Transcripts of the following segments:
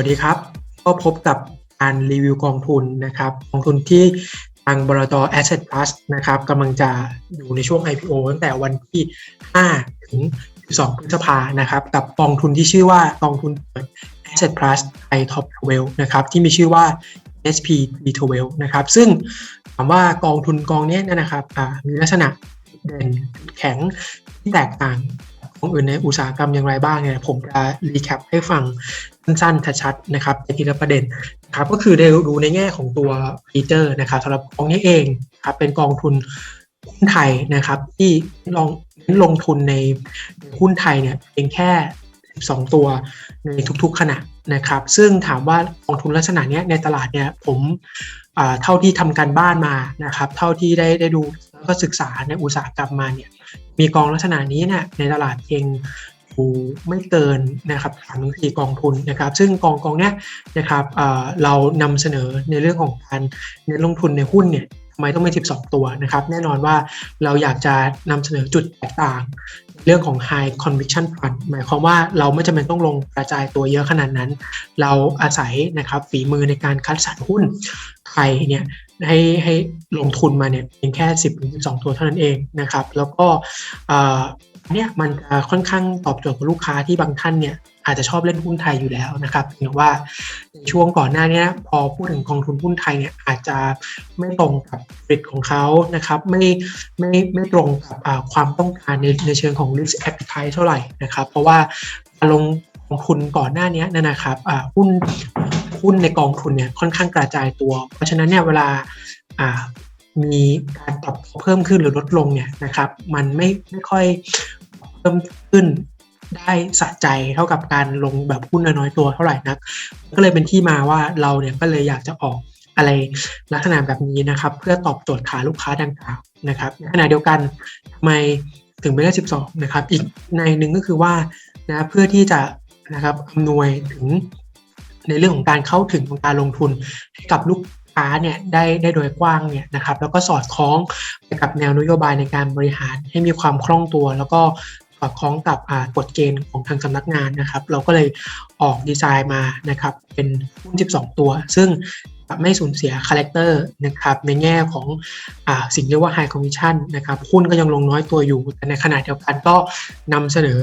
วัสดีครับ ก็พบกับการรีวิวกองทุนนะครับกองทุนที่ทางบลจ Asset Plus นะครับกำลังจะอยู่ในช่วง IPO ตั้งแต่วันที่ 5 ถึง 12 พฤษภานะครับ กับกองทุนที่ชื่อว่ากองทุนเปิด Asset Plus i Top 12นะครับ ที่มีชื่อว่า SP B12 นะครับ ซึ่งถามว่ากองทุนกองนี้นะครับมีลักษณะเด่นแข็งที่แตกต่าง ของอื่นในอุตสาหกรรมอย่างไรบ้างเนี่ยผมจะรีแคปให้ฟังสั้นๆชัดๆนะครับในทีละประเด็นนะครับก็คือได้ดูในแง่ของตัวฟีเจอร์นะครับสำหรับกองนี้เองครับเป็นกองทุนหุ้นไทยนะครับที่ลองลงทุนในหุ้นไทยเนี่ยเพียงแค่ 12 ตัวในทุกๆขณะนะครับ ซึ่งถามว่ากองทุนลักษณะนี้ในตลาดเนี่ยผมเท่าที่ทำการบ้านมานะครับ เท่าที่ได้ได้ดูแล้วก็ศึกษาในอุตสาหกรรมมาเนี่ย มีกองลักษณะนี้เนี่ยในตลาดเองอยู่ไม่เกินนะครับสามถึงสี่กองทุนนะครับ ซึ่งกองกองเนี้ยนะครับเรานำเสนอในเรื่องของการเน้นลงทุนในหุ้นเนี่ยทำไมต้องเป็น 12 ตัวนะครับ แน่นอนว่าเราอยากจะนำเสนอจุดแตกต่าง เรื่องของ high conviction fund หมายความว่าเราไม่จำเป็นต้องลงกระจายตัวเยอะขนาดนั้น เราอาศัยนะครับฝีมือในการคัดสรรหุ้นไทยเนี่ย ให้ให้ลงทุนมาเนี่ยเพียงแค่ 10ถึง12 ตัวเท่านั้นเองนะครับ แล้วก็เนี่ยมันจะค่อนข้างตอบโจทย์กับลูกค้าที่บางท่านเนี่ยอาจจะชอบเล่นหุ้นไทยอยู่แล้วนะครับเพียงว่าในช่วงก่อนหน้านี้พอพูดถึงกองทุนหุ้นไทยเนี่ยอาจจะไม่ตรงกับริตของเขานะครับไม่ไม่ไม่ตรงกับความต้องการในในเชิงของ risk appetite เท่าไหร่นะครับ เพราะว่าลงกองทุนก่อนหน้านี้นะครับหุ้น หุ้นในกองทุนเนี่ยค่อนข้างกระจายตัว เพราะฉะนั้นเนี่ยเวลามีการปรับเพิ่มขึ้นหรือลดลงเนี่ยนะครับ มันไม่ไม่ค่อยเพิ่มขึ้นได้สะใจเท่ากับการลงแบบหุ้นน้อยตัวเท่าไหร่นัก ก็เลยเป็นที่มาว่าเราเนี่ยก็เลยอยากจะออกอะไรลักษณะแบบนี้นะครับ เพื่อตอบโจทย์ขาลูกค้าดังกล่าวนะครับในขณะเดียวกันทำไมถึงไม่ได้12 นะครับ อีกในหนึ่งก็คือว่านะเพื่อที่จะนะครับอำนวยถึง ในเรื่องของการเข้าถึงของการลงทุนให้กับลูกค้าเนี่ยได้ได้โดยกว้างเนี่ยนะครับแล้วก็สอดคล้องไปกับแนวนโยบายในการบริหารให้มีความคล่องตัว แล้วก็สอดคล้องกับกฎเกณฑ์ของทางสำนักงานนะครับ เราก็เลยออกดีไซน์มานะครับเป็นหุ้น 12 ตัว ซึ่ง ไม่สูญเสียคาแรคเตอร์นะครับในแง่ของอสิ่งเรียกว่า High Commission นะครับหุ้นก็ยังลงน้อยตัวอยู่ แต่ในขณะเดียวกันก็นำเสนอ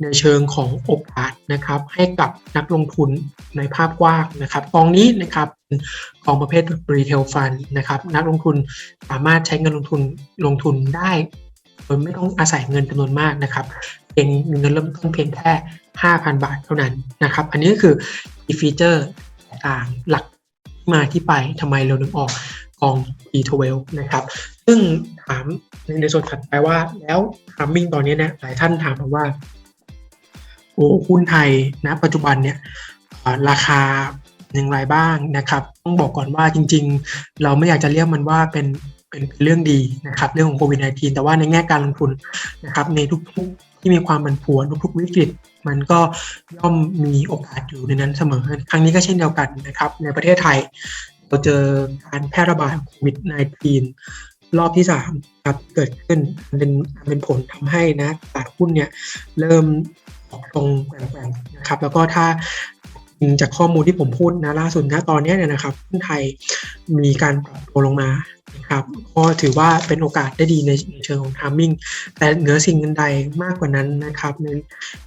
ในเชิงของโอกาสนะครับให้กับนักลงทุนในภาพกว้างนะครับกองนี้นะครับกองประเภท Retail Fund นะครับนักลงทุนสามารถใช้เงินลงทุนลงทุนได้โดยไม่ต้องอาศัยเงินจำนวนมากนะครับเป็นเงินเริ่มต้นเพียงแค่ 5,000 บาทเท่านั้นนะครับ อันนี้ก็คือฟีเจอร์ต่างหลัก มาที่ไปทำไมเราถึงออกกอง E12 นะครับ ซึ่งถามในส่วนถัดไปว่า แล้วทามมิ่งตอนนี้เนี่ยหลายท่านถามมาว่าโอ้หุ้นไทยนะปัจจุบันเนี่ยราคาอย่างไรบ้างนะครับ ต้องบอกก่อนว่าจริง ๆ เราไม่อยากจะเรียกมันว่าเป็นเป็นเรื่องดีนะครับ เรื่องของโควิด -19 แต่ว่าในแง่การลงทุนนะครับ ในทุกๆที่มีความผันผวนทุกๆวิกฤต มันก็ย่อมมีโอกาสอยู่ในนั้นเสมอ ครั้งนี้ก็เช่นเดียวกันนะครับ ในประเทศไทย เราเจอการแพร่ระบาดของโควิด -19 รอบที่3ครับเกิดขึ้นเป็นเป็นผลทำให้นะตลาดหุ้นเนี่ยเริ่มออกลงแกว่งๆนะครับ แล้วก็ถ้า จากข้อมูลที่ผมพูดนะล่าสุดนะตอนนี้เนี่ยนะครับหุ้นไทยมีการปรับตัวลงมานะครับก็ถือว่าเป็นโอกาสได้ดีในเชิงของทามมิ่งแต่เหนือสิ่งใดมากกว่านั้นนะครับ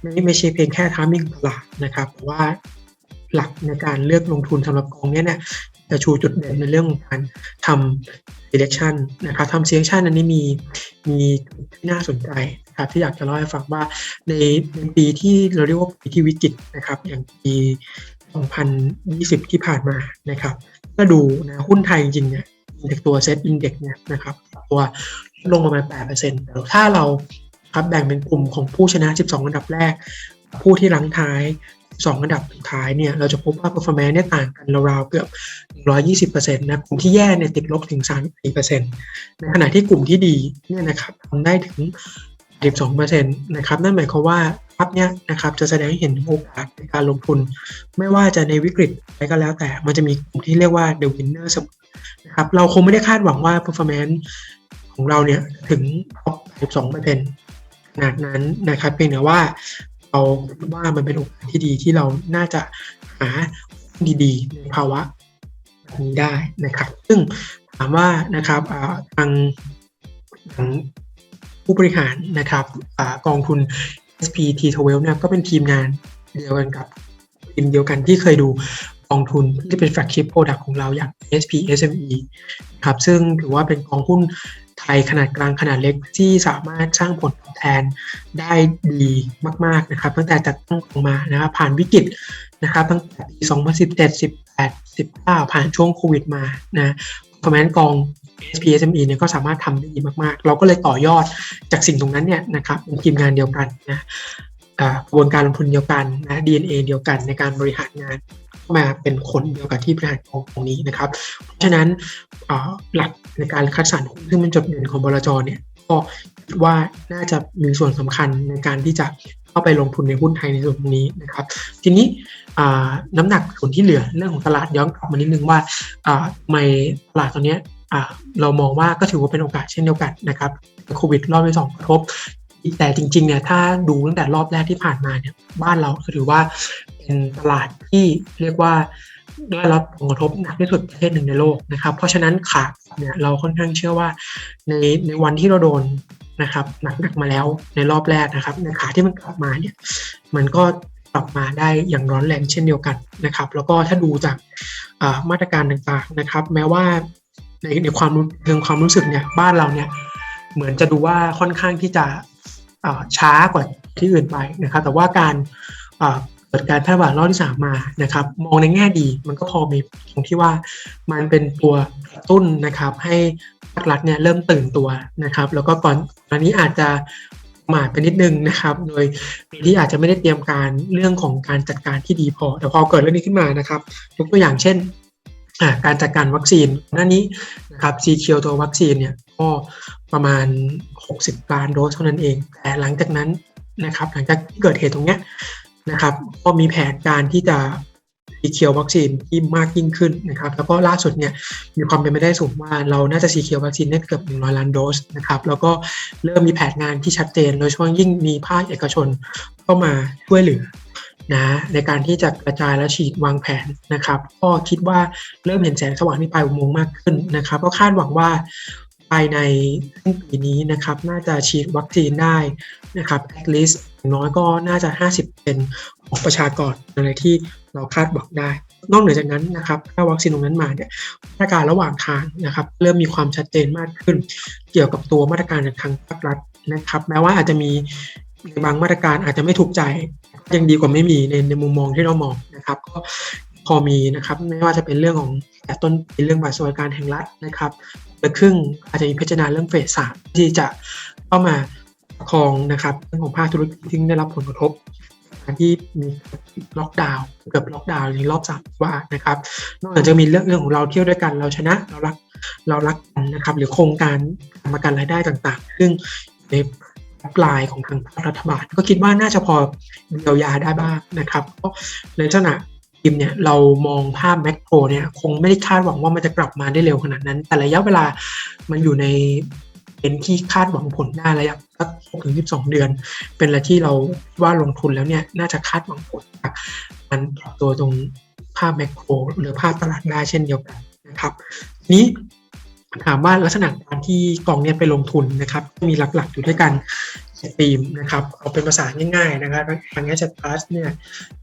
ไม่ไม่ใช่เพียงแค่ทามมิ่งตลาดนะครับแต่ว่าหลักในการเลือกลงทุนสำหรับกองนี้เนี่ยจะชูจุดเด่นในเรื่องของการทำ selection นะครับทำ selection อันนี้มีมีที่น่าสนใจนะครับที่อยากจะเล่าให้ฟังว่าในปีที่เราเรียกว่าปีที่วิกฤตนะครับ อย่างปี 2020 ที่ผ่านมานะครับก็ดูนะหุ้นไทยจริงเนี่ยอินเด็กตัวเซ็ตอินเด็กเนี่ยนะครับตัวลงประมาณ 8%แต่ถ้าเราครับแบ่งเป็นกลุ่มของผู้ชนะ 12 อันดับแรก ผู้ที่ลังท้ายสองอันดับสุดท้ายเนี่ยเราจะพบว่า performance เนี่ยต่างกันราวๆเกือบ 120%นะกลุ่มที่แย่เนี่ยติดลบถึง 34%ในขณะที่กลุ่มที่ดีเนี่ยนะครับทำได้ถึง 12%นะครับนั่นหมายความว่าภาพเนี้ยนะครับจะแสดงให้เห็นโอกาสในการลงทุน ไม่ว่าจะในวิกฤตอะไรก็แล้วแต่มันจะมีกลุ่มที่เรียกว่า the winner เสมอนะครับเราคงไม่ได้คาดหวังว่า performance ของเราเนี่ยถึง 12%ขนาดนั้นนะครับเพียงแต่ว่าเราคิดว่ามันเป็นโอกาสที่ดีที่เราน่าจะหาดีๆ ในภาวะนี้ได้นะครับ ซึ่งถามว่านะครับอ่าทางทาง ผู้บริหารนะครับอกองทุน SPT12 เนี่ยก็เป็นทีมงานเดียวกันกับทีมเดียวกันที่เคยดูกองทุนที่เป็น flagship product ของเราอย่าง SP SME ครับซึ่งถือว่าเป็นกองหุ้นไทยขนาดกลางขนาดเล็กที่สามารถสร้างผลตอบแทนได้ดีมาก ๆ นะครับตั้งแต่จัดตั้งออกมานะครับผ่านวิกฤตนะครับตั้งแต่ปี 2017 18 19 ผ่านช่วงโควิดมานะเพราะฉะนั้นกอง SPSME เนี่ยก็สามารถทำได้ดีมากๆ เราก็เลยต่อยอดจากสิ่งตรงนั้นเนี่ยนะครับเป็นทีมงานเดียวกันนะกระบวนการลงทุนเดียวกันนะ DNA เดียวกันในการบริหารงานมาเป็นคนเดียวกับที่บริหารกองตรงนี้นะครับ เพราะฉะนั้นหลักในการคัดสรรหุ้นซึ่งเป็นจุดเด่นของบลจเนี่ยก็คิดว่าน่าจะมีส่วนสำคัญในการที่จะเข้าไปลงทุนในหุ้นไทยในส่วนตรงนี้นะครับ ทีนี้น้ำหนักส่วนที่เหลือเรื่องของตลาดย้อนกลับมานิดนึงว่าทำไมตลาดตอนนี้ เรามองว่าก็ถือว่าเป็นโอกาสเช่นเดียวกันนะครับโควิดรอบที่สองกระทบ แต่จริงๆเนี่ยถ้าดูตั้งแต่รอบแรกที่ผ่านมาเนี่ยบ้านเราถือว่าเป็นตลาดที่เรียกว่าได้รับผลกระทบหนักที่สุดประเทศหนึ่งในโลกนะครับ เพราะฉะนั้นขาเนี่ยเราค่อนข้างเชื่อว่าในในวันที่เราโดนนะครับหนักหนักมาแล้วในรอบแรกนะครับ ในขาที่มันกลับมาเนี่ยมันก็กลับมาได้อย่างร้อนแรงเช่นเดียวกันนะครับ แล้วก็ถ้าดูจากมาตรการต่างๆนะครับ แม้ว่า ในในความเรื่องความรู้สึกเนี่ยบ้านเราเนี่ยเหมือนจะดูว่าค่อนข้างที่จะช้ากว่าที่อื่นไปนะครับแต่ว่าการเกิดการแพร่ระบาดรอบที่สามมานะครับมองในแง่ดีมันก็พอมีตรงที่ว่ามันเป็นตัวกระตุ้นนะครับให้ภาครัฐเนี่ยเริ่มตื่นตัวนะครับ แล้วก็ก่อนอันนี้อาจจะมาทไปนิดนึงนะครับ โดยที่อาจจะไม่ได้เตรียมการเรื่องของการจัดการที่ดีพอ แต่พอเกิดเรื่องนี้ขึ้นมานะครับยกตัวอย่างเช่น การจัดการวัคซีนหน้านี้นะครับซีเคียวตัววัคซีนเนี่ยก็ประมาณ 60ล้านโดสเท่านั้นเอง แต่หลังจากนั้นนะครับหลังจากที่เกิดเหตุตรงเนี้ยนะครับก็มีแผนการที่จะซีเคียววัคซีนที่มากยิ่งขึ้นนะครับแล้วก็ล่าสุดเนี่ยมีความเป็นไปได้สูงว่าเราน่าจะซีเคียววัคซีนได้เกือบ 100 ล้านโดสนะครับแล้วก็เริ่มมีแผนงานที่ชัดเจน โดยเฉพาะยิ่งมีภาคเอกชนเข้ามาช่วยเหลือ นะในการที่จะกระจายและฉีดวางแผนนะครับก็คิดว่าเริ่มเห็นแสงสว่างที่ปลายอุโมงค์มากขึ้นนะครับ ก็คาดหวังว่าภายในสิ้นปีนี้นะครับน่าจะฉีดวัคซีนได้นะครับ at least อย่างน้อยก็น่าจะ 50เป็นของประชากรอะไรที่เราคาดหวังได้ นอกเหนือจากนั้นนะครับถ้าวัคซีนตรงนั้นมาเนี่ยมาตรการระหว่างทางนะครับ เริ่มมีความชัดเจนมากขึ้น เกี่ยวกับตัวมาตรการจากทางภาครัฐนะครับ แม้ว่าอาจจะมีบางมาตรการอาจจะไม่ถูกใจ ยังดีกว่าไม่มีในในมุมมองที่เรามองนะครับก็พอมีนะครับไม่ว่าจะเป็นเรื่องของแต่ต้นปีเรื่องบัตรสวัสดิการแห่งรัฐนะครับเดือนครึ่งอาจจะมีพิจารณาเรื่องเฟสสามที่จะเข้ามาประคองนะครับเรื่องของภาคธุรกิจที่ได้รับผลกระทบการที่มีล็อกดาวน์เกือบล็อกดาวน์ในรอบสามว่านะครับนอกจากจะมีเรื่องเรื่องของเราเที่ยวด้วยกันเราชนะเรารักเรารักกันนะครับหรือโครงการประกันรายได้ต่าง ๆ ซึ่งใน ปลายของทางรัฐบาล ก็คิดว่าน่าจะพอเยียวยาได้บ้างนะครับก็ในลักษณะทีมเนี่ยเรามองภาพแมกโรเนี่ยคงไม่ได้คาดหวังว่ามันจะกลับมาได้เร็วขนาดนั้น แต่ระยะเวลามันอยู่ในเป็นที่คาดหวังผลได้ระยะสักหกถึงสิบสองเดือน เป็นอะไรที่เราว่าลงทุนแล้วเนี่ยน่าจะคาดหวังผลจากการปรับตัวตรงภาพแมกโรหรือภาพตลาดได้เช่นเดียวกันนะครับนี้ ถามว่าลักษณะการที่กองเนี่ยไปลงทุนนะครับ มีหลักๆอยู่ด้วยกันธีมนะครับเอาเป็นภาษาง่ายๆนะครับทาง Asset Plus เนี่ย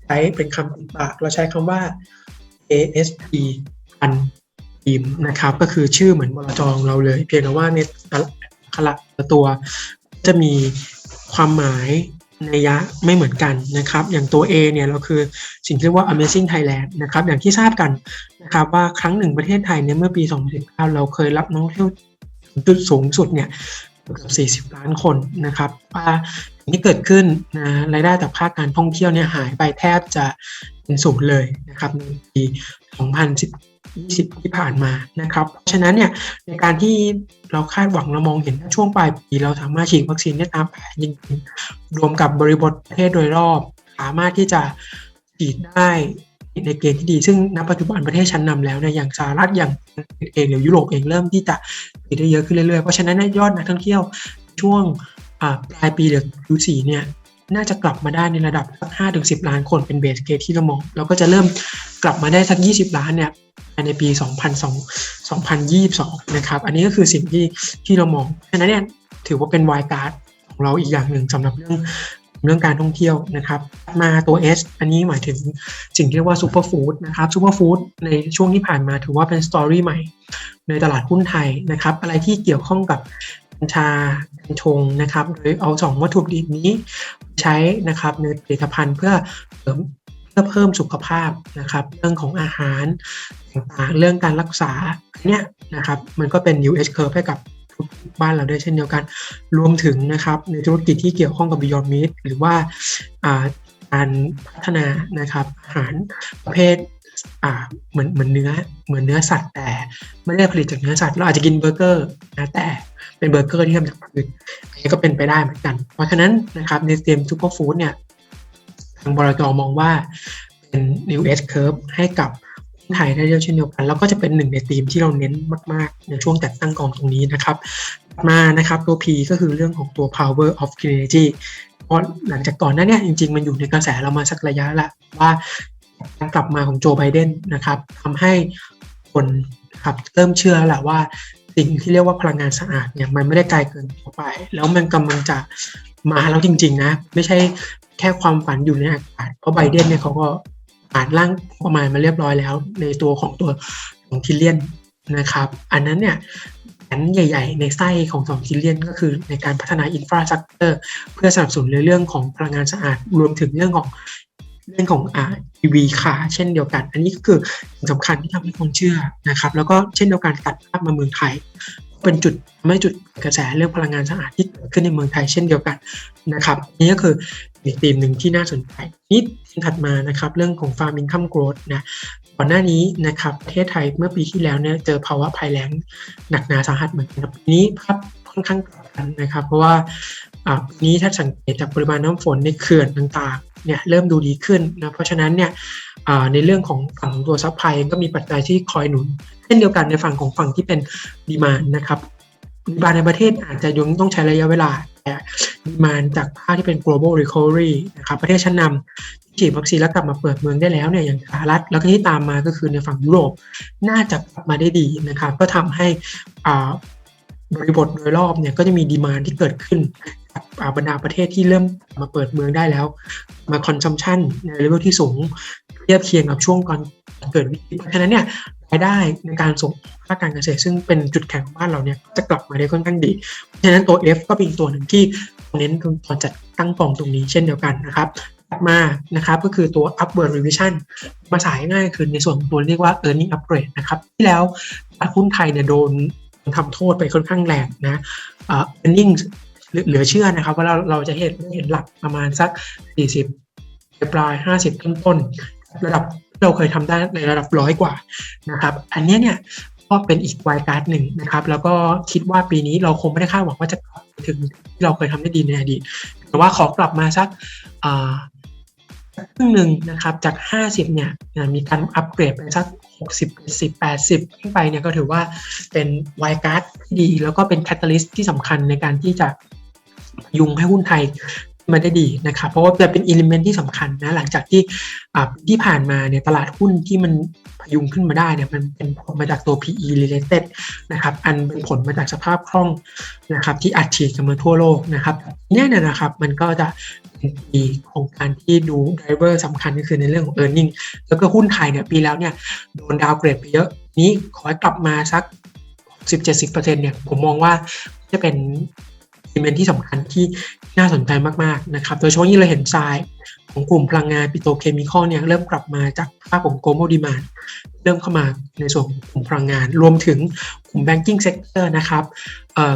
ใช้เป็นคำติดปากเราใช้คำว่า ASP พันทีมนะครับ ก็คือชื่อเหมือนบลจองเราเลย เพียงแต่ว่าในขละตัวจะมีความหมาย นัยยะไม่เหมือนกันนะครับ อย่างตัว A เนี่ยเราคือสิ่งที่เรียกว่า Amazing Thailand นะครับ อย่างที่ทราบกันนะครับว่าครั้งหนึ่งประเทศไทยเนี่ยเมื่อปี 2019 เราเคยรับนักท่องเที่ยวจุดสูงสุดเนี่ยเกือบ40 ล้านคนนะครับว่าที่เกิดขึ้นนะรายได้จากภาคการท่องเที่ยวเนี่ยหายไปแทบจะเป็นศูนย์เลยนะครับในปี 2010 20 ที่ผ่านมานะครับ เพราะฉะนั้นเนี่ยในการที่เราคาดหวังเรามองเห็นช่วงปลายปีเราสามารถฉีดวัคซีนได้ตามแผนจริงๆรวมกับบริบทประเทศโดยรอบ สามารถที่จะฉีดได้ในเกณฑ์ที่ดี ซึ่งณปัจจุบันประเทศชั้นนำแล้วเนี่ยอย่างสหรัฐอย่างเองหรือยุโรปเองเริ่มที่จะติดได้เยอะขึ้นเรื่อยๆ เพราะฉะนั้นยอดนักท่องเที่ยวช่วงปลายปีหรือ Q4 เนี่ย น่าจะกลับมาได้ในระดับสักห้าถึงสิบล้านคนเป็นเบสเคสที่เรามองแล้วก็จะเริ่มกลับมาได้สักยี่สิบล้านเนี่ยภายในปี 2002 2022 นะครับ อันนี้ก็คือสิ่งที่ที่เรามองฉะนั้นเนี่ยถือว่าเป็นวายการ์ดของเราอีกอย่างหนึ่งสำหรับเรื่องเรื่องการท่องเที่ยวนะครับ มาตัว S อันนี้หมายถึงสิ่งที่เรียกว่าซูเปอร์ฟู้ดนะครับซูเปอร์ฟู้ดในช่วงที่ผ่านมาถือว่าเป็นสตอรี่ใหม่ในตลาดหุ้นไทยนะครับ อะไรที่เกี่ยวข้องกับ กัญชากัญชงนะครับโดยเอาสองวัตถุดิบนี้ใช้นะครับในผลิตภัณฑ์เพื่อเสริมเพื่อเพิ่มสุขภาพนะครับ เรื่องของอาหารต่างๆเรื่องการรักษาเนี้ยนะครับมันก็เป็น new S curve ให้กับบ้านเราด้วยเช่นเดียวกัน รวมถึงนะครับในธุรกิจที่เกี่ยวข้องกับ Beyond Meat หรือว่าการพัฒนานะครับอาหารประเภทเหมือนเหมือนเนื้อเหมือนเนื้อสัตว์แต่ไม่ได้ผลิตจากเนื้อสัตว์เราอาจจะกินเบอร์เกอร์นะแต่ เป็นเบอร์เกอร์ที่ทำจากพืชอันนี้ก็เป็นไปได้เหมือนกัน เพราะฉะนั้นนะครับในเตรีมซูเปอร์ฟู้ดเนี่ยทางบรจมองว่าเป็น new S curve ให้กับไทยได้เช่นเดียวกัน แล้วก็จะเป็นหนึ่งในธีมที่เราเน้นมาก ๆ ในช่วงจัดตั้งกองตรงนี้นะครับ มานะครับตัว P ก็คือเรื่องของตัว power of clean energy เพราะหลังจากก่อนหน้านี้จริง ๆ มันอยู่ในกระแสเรามาสักระยะละว่าการกลับมาของโจไบเดนนะครับทำให้คนครับเริ่มเชื่อแล้วแหละว่า สิ่งที่เรียกว่าพลังงานสะอาดเนี่ยมันไม่ได้ไกลเกินไป แล้วมันกำลังจะมาแล้วจริง ๆ นะ ไม่ใช่แค่ความฝันอยู่ในอากาศเพราะไบเดนเนี่ยเขาก็อ่านร่างประมาณมาเรียบร้อยแล้ว ในตัวของตัวของทิเลียนนะครับ อันนั้นเนี่ยแผนใหญ่ ๆ ในไส้ของสองทิเลียนก็คือในการพัฒนาอินฟราสตรักเจอร์เพื่อสนับสนุนในเรื่องของพลังงานสะอาด รวมถึงเรื่องของ เรื่องของอ่า EV ขาเช่นเดียวกัน อันนี้ก็คือสิ่งสำคัญที่ทำให้คนเชื่อนะครับ แล้วก็เช่นเดียวกันตัดภาพมาเมืองไทย เป็นจุดไม่จุดกระแสเรื่องพลังงานสะอาดที่เกิดขึ้นในเมืองไทยเช่นเดียวกันนะครับนี่ก็คืออีกธีมหนึ่งที่น่าสนใจนี่ถัดมานะครับเรื่องของ farm income growth นะก่อนหน้านี้นะครับประเทศไทยเมื่อปีที่แล้วเนี่ยเจอภาวะภัยแล้งหนักหนาสาหัสเหมือนกันปีนี้ภาพค่อนข้างกลับกันนะครับ เพราะว่าปีนี้ถ้าสังเกตจากปริมาณน้ำฝนในเขื่อนต่าง เนี่ยเริ่มดูดีขึ้นนะเพราะฉะนั้นเนี่ยในเรื่องของฝั่งตัวซัพพลายก็มีปัจจัยที่คอยหนุนเช่นเดียวกันในฝั่งของฝั่งที่เป็นดีมานนะครับดีมานในประเทศอาจจะยังต้องใช้ระยะเวลาแต่ดีมานจากภาคที่เป็น global recovery นะครับประเทศชั้นนำฉีดวัคซีนแล้วกลับมาเปิดเมืองได้แล้วเนี่ยอย่างสหรัฐแล้วก็ที่ตามมาก็คือในฝั่งยุโรปน่าจะกลับมาได้ดีนะครับก็ทำให้บริบทโดยรอบเนี่ยก็จะมีดีมานที่เกิดขึ้น บรรดาประเทศที่เริ่มมาเปิดเมืองได้แล้ว มาคอนซัมชันในเลเวลที่สูงเทียบเคียงกับช่วงก่อนเกิดวิกฤตเพราะฉะนั้นเนี่ยรายได้ในการส่งภาคการเกษตรซึ่งเป็นจุดแข็งของบ้านเราเนี่ยจะกลับมาได้ค่อนข้างดี เพราะฉะนั้นตัว F ก็เป็นตัวหนึ่งที่เน้นตอนจัดตั้งกองตรงนี้เช่นเดียวกันนะครับมานะครับก็คือตัว upward revision มาสายง่ายคือในส่วนตัวเรียกว่า earning upgrade นะครับที่แล้วตลาดหุ้นไทยเนี่ยโดนทำโทษไปค่อนข้างแรงนะ earning เหลือเชื่อนะครับ ว่าเราเราจะเห็นเห็นหลักประมาณสัก 40 ปลาย 50 ต้นต้นระดับเราเคยทำได้ในระดับร้อยกว่านะครับ อันนี้เนี่ยก็เป็นอีกวายการ์ดหนึ่งนะครับ แล้วก็คิดว่าปีนี้เราคงไม่ได้คาดหวังว่าจะกลับถึงที่เราเคยทำได้ดีในอดีตแต่ว่าขอกลับมาสักครึ่งหนึ่งนะครับจาก 50 เนี่ยมีการอัปเกรดไปสัก 60 10 80 ขึ้นไปเนี่ยก็ถือว่าเป็นวายการ์ดที่ดี แล้วก็เป็นแคตตาลิสต์ที่สำคัญในการที่จะ ยุงให้หุ้นไทยมาได้ดีนะครับเพราะว่าจะเป็นอิเลเมนที่สำคัญนะหลังจากที่ที่ผ่านมาเนี่ยตลาดหุ้นที่มันพยุงขึ้นมาได้เนี่ยมันเป็นผลมาจากตัว PE related นะครับอันเป็นผลมาจากสภาพคล่องนะครับที่อัดฉีดกันมาทั่วโลกนะครับเนี่ยนะครับมันก็จะเป็นปีของการที่ดูไดเวอร์สำคัญก็คือในเรื่องของ e a r n i n g แล้วก็หุ้นไทยเนี่ยปีแล้วเนี่ยโดนดาวเกรดไปเยอะนี้ขอให้กลับมาสัก 10-70%เนี่ยผมมองว่าจะเป็น เมนที่สำคัญที่น่าสนใจมากๆนะครับ โดยเฉพาะยิ่งเราเห็นทรายของกลุ่มพลังงานปิโตรเคมีคอลเนี่ยเริ่มกลับมาจากภาพของ global demand เริ่มเข้ามาในส่วนของกลุ่มพลังงาน รวมถึงกลุ่ม banking sector นะครับ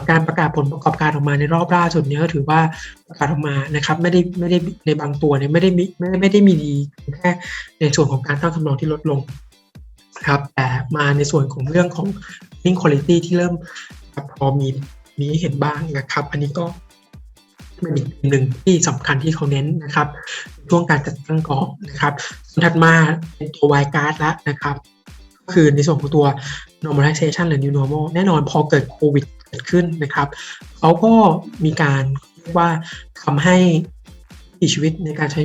การประกาศผลประกอบการออกมาในรอบล่าสุดนี้ก็ถือว่าประกาศออกมานะครับไม่ได้ไม่ได้ในบางตัวเนี่ยไม่ได้มีไม่ไม่ได้มีดีแค่ในส่วนของการตั้งคำนองที่ลดลงครับแต่มาในส่วนของเรื่องของ earning quality ที่เริ่มพอมี มีเห็นบ้างนะครับ อันนี้ก็เป็นอีกหนึ่งที่สำคัญที่เขาเน้นนะครับ ช่วงการจัดตั้งกองนะครับถัดมาเป็นตัววายการ์ดล้วนะครับ ก็คือในส่วนของตัว normalization หรือ new normal แน่นอนพอเกิดโควิดเกิดขึ้นนะครับเขาก็มีการเรียกว่าทำให้ชีวิตในการใช้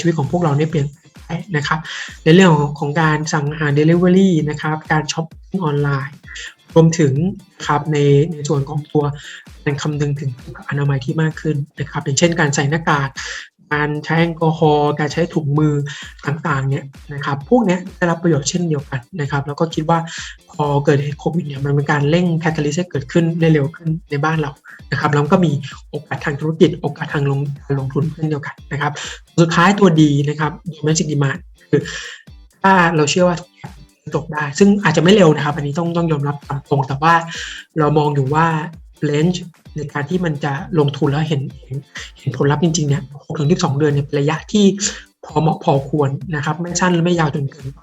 ชีวิตของพวกเราเนี่ยเปลี่ยนไปนะครับ ในเรื่องของของการสั่งอาหาร Delivery นะครับ การช้อปปิ้งออนไลน์ รวมถึงครับในในส่วนของตัวการคำนึงถึงอนามัยที่มากขึ้นนะครับอย่างเช่นการใส่หน้ากากการใช้แอลกอฮอล์การใช้ถุงมือต่างๆเนี่ยนะครับพวกนี้ได้รับประโยชน์เช่นเดียวกันนะครับแล้วก็คิดว่าพอเกิดเหตุโควิดเนี่ยมันเป็นการเร่งแคตาลิสให้เกิดขึ้นได้เร็วขึ้นในบ้านเรานะครับแล้วก็มีโอกาสทางธุรกิจโอกาสทางลงการลงทุนเช่นเดียวกันนะครับสุดท้ายตัวดีนะครับ domestic demand คือถ้าเราเชื่อว่า จบได้ ซึ่งอาจจะไม่เร็วนะครับ อันนี้ต้องต้องยอมรับตามตรงแต่ว่าเรามองอยู่ว่าเลนจ์ในการที่มันจะลงทุนแล้วเห็นเห็นเห็นผลลัพธ์จริงๆเนี่ย6ถึง12เดือนเนี่ยระยะที่พอเหมาะพอควรนะครับ ไม่สั้นและไม่ยาวจนเกินไป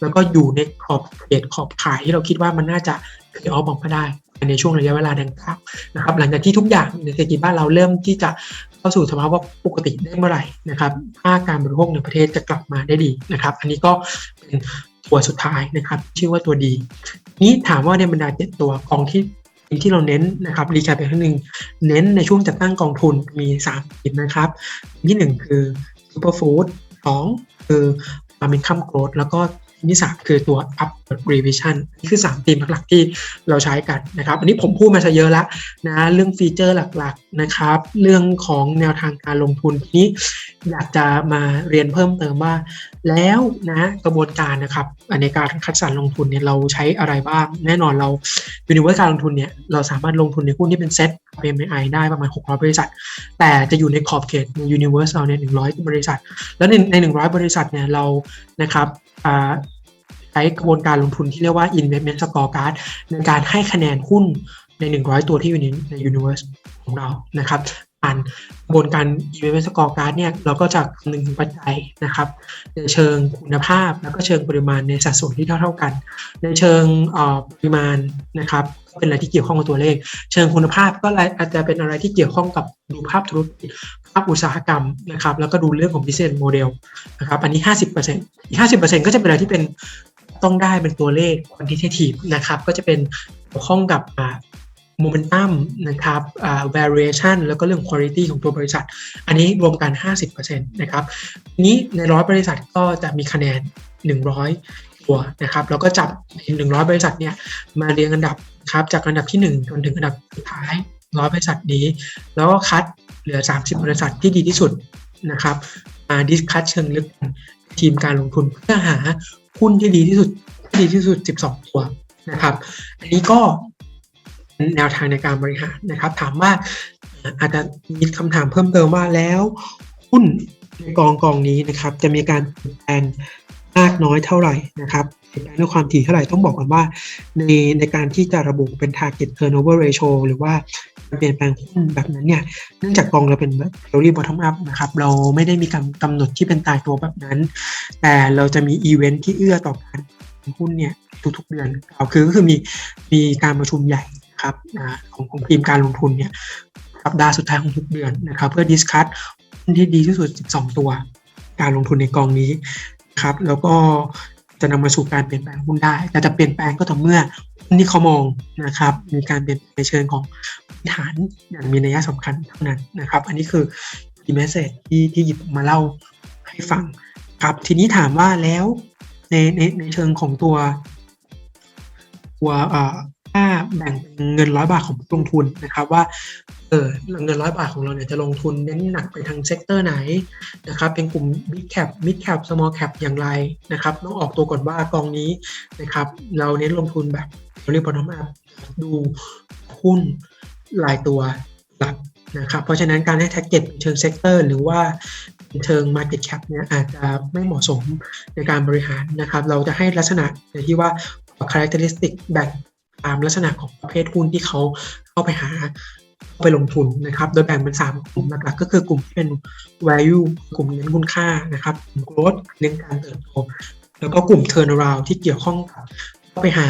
แล้วก็อยู่ในขอบเขตขอบขายที่เราคิดว่ามันน่าจะเคยออฟบอกมาได้ในช่วงระยะเวลาดังกล่าวนะครับ หลังจากที่ทุกอย่างในเศรษฐกิจบ้านเราเริ่มที่จะเข้าสู่สภาวะปกติได้เมื่อไหร่นะครับภาคการบริโภคในประเทศจะกลับมาได้ดีนะครับ อันนี้ก็เป็น ตัวสุดท้ายนะครับ ชื่อว่าตัวดีนี้ถามว่าในบรรดาเจ็ดตัวกองที่ที่เราเน้นนะครับรีแคปไปครั้งหนึ่งเน้นในช่วงจัดตั้งกองทุนมี3ติดนะครับที่ 1 คือ Superfood 2คือ Farm Income Growth แล้วก็ ที่สามคือตัว upward revision นี่คือ 3 ธีมหลักๆ ที่เราใช้กันนะครับ อันนี้ผมพูดมาซะเยอะแล้วนะ เรื่องฟีเจอร์หลักๆนะครับ เรื่องของแนวทางการลงทุนทีนี้อยากจะมาเรียนเพิ่มเติมว่า แล้วนะกระบวนการนะครับในการคัดสรรลงทุนเนี่ยเราใช้อะไรบ้าง แน่นอนเราอยู่ในเวการลงทุนเนี่ยเราสามารถลงทุนในหุ้นที่เป็นเซ็ต PMI ได้ประมาณ 600 บริษัท แต่จะอยู่ในขอบเขต Universe เราเนี่ย100 บริษัท แล้วในใน 100 บริษัทเนี่ยเรานะครับ ใช้กระบวนการลงทุนที่เรียกว่า investment scorecard ในการให้คะแนนหุ้นใน 100 ตัวที่อยู่ในใน universe ของเรานะครับผ่านกระบวนการ investment scorecard เนี่ยเราก็จะคำนึงถึงปัจจัยนะครับในเชิงคุณภาพแล้วก็เชิงปริมาณในสัดส่วนที่เท่าเท่ากัน ในเชิงปริมาณนะครับเป็นอะไรที่เกี่ยวข้องกับตัวเลข เชิงคุณภาพก็อาจจะเป็นอะไรที่เกี่ยวข้องกับดูภาพธุรกิจาพอุตสาหกรรมนะครับ แล้วก็ดูเรื่องของ business model นะครับ อันนี้ 50%อีก 50%ก็จะเป็นอะไรที่เป็นต้องได้เป็นตัวเลข quantitative นะครับ ก็จะเป็นเกี่ยวข้องกับโมเมนตัมนะครับ variation แล้วก็เรื่อง quality ของตัวบริษัท อันนี้รวมกัน 50%นะครับ นี้ในร้อยบริษัทก็จะมีคะแนน 100 ตัวนะครับ แล้วก็จับ100 บริษัทเนี่ยมาเรียงอันดับครับ จากอันดับที่ 1 จนถึงอันดับสุดท้ายร้อยบริษัทนี้ แล้วก็คัด เหลือ 30 บริษัทที่ดีที่สุดนะครับมาดิสคัทเชิงลึกทีมการลงทุนเพื่อหาหุ้นที่ดีที่สุดที่ดีที่สุด 12 ตัวนะครับ อันนี้ก็แนวทางในการบริหารนะครับ ถามว่าอาจจะมีคำถามเพิ่มเติมว่าแล้วหุ้นในกองกองนี้นะครับ จะมีการเปลี่ยนแปลงมากน้อยเท่าไหร่นะครับเปลี่ยนแปลงด้วยความถี่เท่าไหร่ต้องบอกกันว่า ในในการที่จะระบุเป็น target turnover ratio หรือว่า เปลี่ยนแปลงหุ้นแบบนั้นเนี่ยเนื่องจากกองเราเป็นแบบ theory bottom up นะครับเราไม่ได้มีกำกำหนดที่เป็นตายตัวแบบนั้น แต่เราจะมีอีเวนท์ที่เอื้อต่อการหุ้นเนี่ยทุกๆเดือนเอาคือก็คือมีมีการประชุมใหญ่ครับของของทีมการลงทุนเนี่ยสัปดาห์สุดท้ายของทุกเดือนนะครับเพื่อดิสคัทหุ้นที่ดีที่สุด 12 ตัว การลงทุนในกองนี้ครับแล้วก็จะนำมาสู่การเปลี่ยนแปลงหุ้นได้ แต่จะเปลี่ยนแปลงก็ต่อเมื่อหุ้น ที่เขามองนะครับ มีการเปลี่ยนในเชิงของฐานอย่างมีนัยสำคัญเท่านั้นนะครับ อันนี้คือทีเมสเซจที่ที่หยิบมาเล่าให้ฟังครับ ทีนี้ถามว่าแล้วในในในเชิงของตัวตัวถ้าแบ่งเงินร้อยบาทของลงทุนนะครับว่าเออเงินร้อยบาทของเราเนี่ยจะลงทุนเน้นหนักไปทางเซกเตอร์ไหนนะครับเป็นกลุ่ม Big Cap Mid Cap Small Cap อย่างไรนะครับต้องออกตัวก่อนว่ากองนี้นะครับเราเน้นลงทุนแบบ เรียกว่าน้ำมาดูหุ้นรายตัวหลักนะครับ เพราะฉะนั้นการให้แท็กเก็ตเชิงเซกเตอร์หรือว่าเชิง Market Cap เนี่ยอาจจะไม่เหมาะสมในการบริหารนะครับ เราจะให้ลักษณะในที่ว่า characteristic แบ่งตามลักษณะของประเภทหุ้นที่เขาเข้าไปหาเข้าไปลงทุนนะครับ โดยแบ่งเป็น 3 กลุ่มหลักๆก็คือกลุ่มที่เป็น value กลุ่มเน้นคุณค่านะครับกลุ่ม growth เน้นการเติบโตแล้วก็กลุ่ม turnaround ที่เกี่ยวข้องกับเข้าไปหา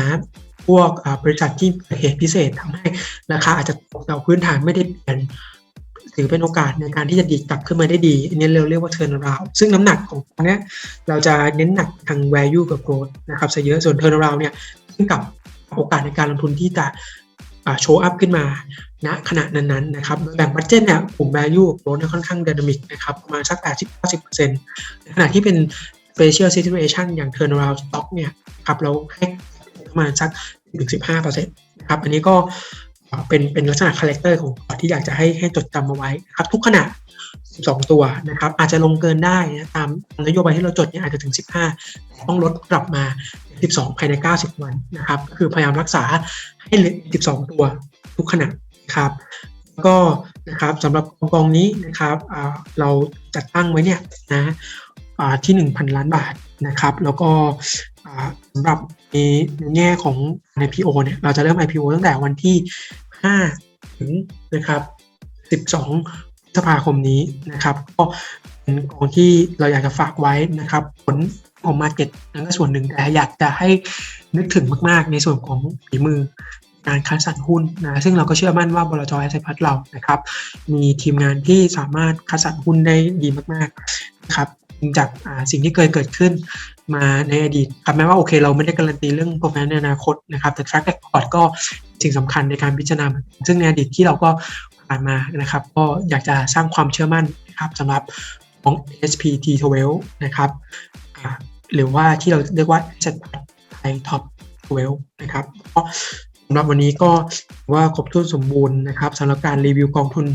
พวกบริษัทที่เหตุพิเศษทำให้ราคาอาจจะตกต่อพื้นฐานไม่ได้เปลี่ยนถือเป็นโอกาสในการที่จะดีกลับขึ้นมาได้ดี อันนี้เราเรียกว่า turnaround ซึ่งน้ำหนักของตรงนี้เราจะเน้นหนักทาง value กับ growth นะครับซะเยอะส่วน turnaround เนี่ยขึ้นกับโอกาสในการลงทุนที่จะโชว์อัพขึ้นมาณขณะนั้นๆนะครับแบ่งบัตเจ็ตเนี่ยกลุ่ม value โกลเนี่ยค่อนข้าง dynamic นะครับประมาณสัก 80-90%ในขณะที่เป็น special situation อย่าง turnaround stock เนี่ยครับเราให้ประมาณสัก 10-15%นะครับอันนี้ก็เป็นเป็นลักษณะคาแรคเตอร์ของพอร์ตที่อยากจะให้ให้จดจำเอาไว้ครับทุกขณะ 12 ตัวนะครับอาจจะลงเกินได้นะตามนโยบายที่เราจดเนี่ยอาจจะถึง 15 ต้องลดกลับมา 12 ภายใน 90 วันนะครับคือพยายามรักษาให้เหลือ12 ตัวทุกขณะนะครับก็นะครับสำหรับกองกองนี้นะครับเราจัดตั้งไว้เนี่ยนะที่ 1,000 ล้านบาทนะครับ แล้วก็ สำหรับในแง่ของ IPO เนี่ยเราจะเริ่ม IPO ตั้งแต่วันที่ 5 ถึงนะครับ12พฤษภาคมนี้นะครับ ก็เป็นกองที่เราอยากจะฝากไว้นะครับ ผลของมาเก็ตนั่นก็ส่วนหนึ่งแต่อยากจะให้นึกถึงมาก ๆ ในส่วนของฝีมือการคัดสรรหุ้นนะซึ่งเราก็เชื่อมั่นว่าบลจแอสเซพัทเรานะครับ มีทีมงานที่สามารถคัดสรรหุ้นได้ดีมากๆนะครับจากสิ่งที่เคยเกิดขึ้น มาในอดีตครับแม้ว่าโอเค เราไม่ได้การันตีเรื่อง performance ในอนาคตนะครับ แต่ track record ก็สิ่งสำคัญในการพิจารณา ซึ่งในอดีตที่เราก็ผ่านมานะครับ ก็อยากจะสร้างความเชื่อมั่นนะครับสำหรับของ SPT12 นะครับหรือว่าที่เราเรียกว่า Asset Thai Top 12นะครับก็สำหรับวันนี้ก็ว่าครบถ้วนสมบูรณ์นะครับสำหรับการรีวิวกองทุน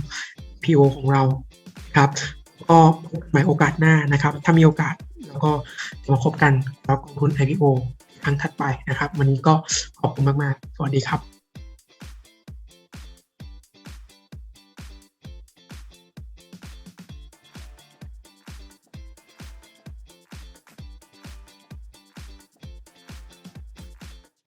PO ของเราครับก็ใหม่โอกาสหน้านะครับ ถ้ามีโอกาส แล้วก็จะมาพบกันแล้วกองทุน IPO ครั้งถัดไปนะครับ วันนี้ก็ขอบคุณมาก ๆ สวัสดีครับ